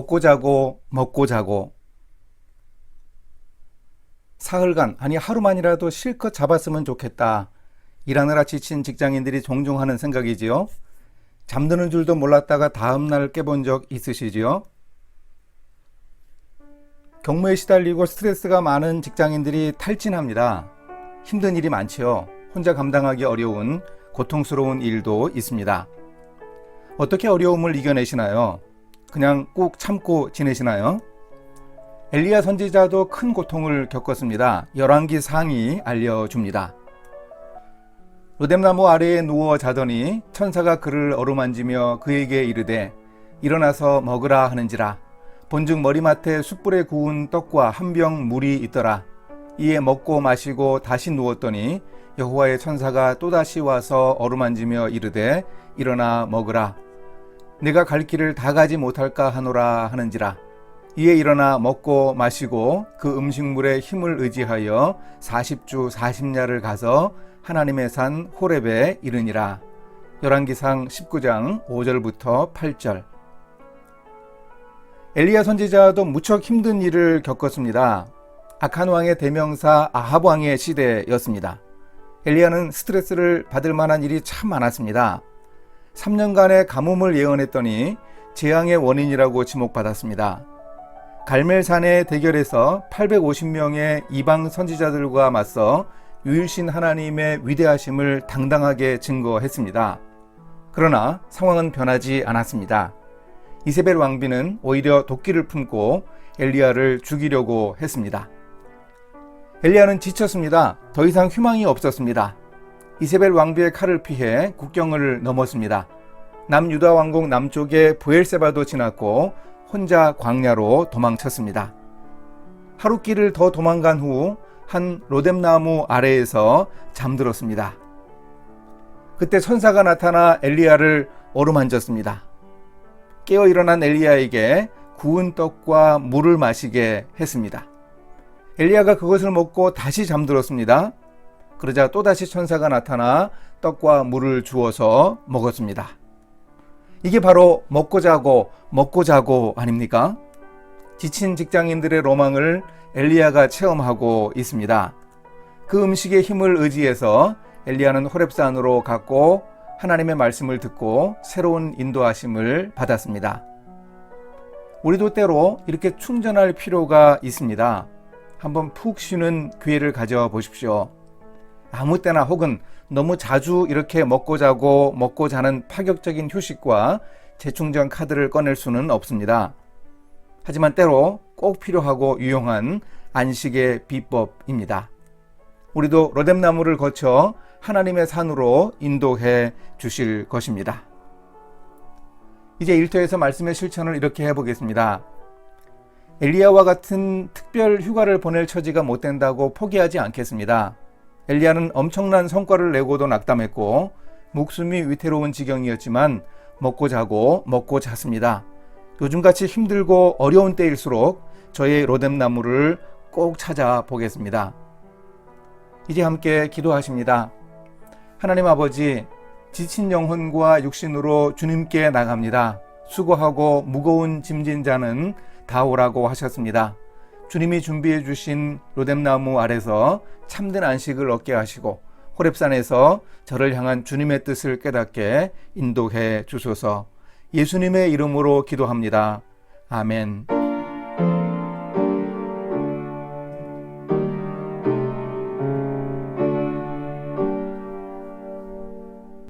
먹고 자고 먹고 자고 사흘간 아니 하루만이라도 실컷 잡았으면 좋겠다. 일하느라 지친 직장인들이 종종 하는 생각이지요. 잠드는 줄도 몰랐다가 다음 날 깨본 적 있으시지요? 경무에 시달리고 스트레스가 많은 직장인들이 탈진합니다. 힘든 일이 많지요. 혼자 감당하기 어려운 고통스러운 일도 있습니다. 어떻게 어려움을 이겨내시나요? 그냥 꾹 참고 지내시나요? 엘리야 선지자도 큰 고통을 겪었습니다. 열왕기 상이 알려줍니다. 로뎀나무 아래에 누워 자더니 천사가 그를 어루만지며 그에게 이르되 일어나서 먹으라 하는지라 본즉 머리맡에 숯불에 구운 떡과 한 병 물이 있더라 이에 먹고 마시고 다시 누웠더니 여호와의 천사가 또다시 와서 어루만지며 이르되 일어나 먹으라 내가 갈 길을 다 가지 못할까 하노라 하는지라 이에 일어나 먹고 마시고 그 음식물의 힘을 의지하여 40주 40야를 가서 하나님의 산 호렙에 이르니라. 열왕기상 19장 5절부터 8절. 엘리야 선지자도 무척 힘든 일을 겪었습니다. 악한 왕의 대명사 아합 왕의 시대였습니다. 엘리야는 스트레스를 받을 만한 일이 참 많았습니다. 3년간의 가뭄을 예언했더니 재앙의 원인이라고 지목받았습니다. 갈멜산의 대결에서 850명의 이방 선지자들과 맞서 유일신 하나님의 위대하심을 당당하게 증거했습니다. 그러나 상황은 변하지 않았습니다. 이세벨 왕비는 오히려 도끼를 품고 엘리야를 죽이려고 했습니다. 엘리야는 지쳤습니다. 더 이상 희망이 없었습니다. 이세벨 왕비의 칼을 피해 국경을 넘었습니다. 남유다 왕국 남쪽에 부엘세바도 지났고 혼자 광야로 도망쳤습니다. 하루 길을 더 도망간 후 한 로뎀나무 아래에서 잠들었습니다. 그때 천사가 나타나 엘리야를 어루만졌습니다. 깨어 일어난 엘리야에게 구운 떡과 물을 마시게 했습니다. 엘리야가 그것을 먹고 다시 잠들었습니다. 그러자 또다시 천사가 나타나 떡과 물을 주어서 먹었습니다. 이게 바로 먹고 자고 먹고 자고 아닙니까? 지친 직장인들의 로망을 엘리야가 체험하고 있습니다. 그 음식의 힘을 의지해서 엘리야는 호렙산으로 갔고 하나님의 말씀을 듣고 새로운 인도하심을 받았습니다. 우리도 때로 이렇게 충전할 필요가 있습니다. 한번 푹 쉬는 기회를 가져 보십시오. 아무 때나 혹은 너무 자주 이렇게 먹고 자고 먹고 자는 파격적인 휴식과 재충전 카드를 꺼낼 수는 없습니다. 하지만 때로 꼭 필요하고 유용한 안식의 비법입니다. 우리도 로뎀나무를 거쳐 하나님의 산으로 인도해 주실 것입니다. 이제 1터에서 말씀의 실천을 이렇게 해보겠습니다. 엘리야와 같은 특별 휴가를 보낼 처지가 못 된다고 포기하지 않겠습니다. 엘리야는 엄청난 성과를 내고도 낙담했고 목숨이 위태로운 지경이었지만 먹고 자고 먹고 잤습니다. 요즘같이 힘들고 어려운 때일수록 저의 로뎀나무를 꼭 찾아보겠습니다. 이제 함께 기도하십니다. 하나님 아버지, 지친 영혼과 육신으로 주님께 나갑니다. 수고하고 무거운 짐진 자는 다 오라고 하셨습니다. 주님이 준비해 주신 로뎀나무 아래서 참된 안식을 얻게 하시고 호렙산에서 저를 향한 주님의 뜻을 깨닫게 인도해 주소서 예수님의 이름으로 기도합니다. 아멘.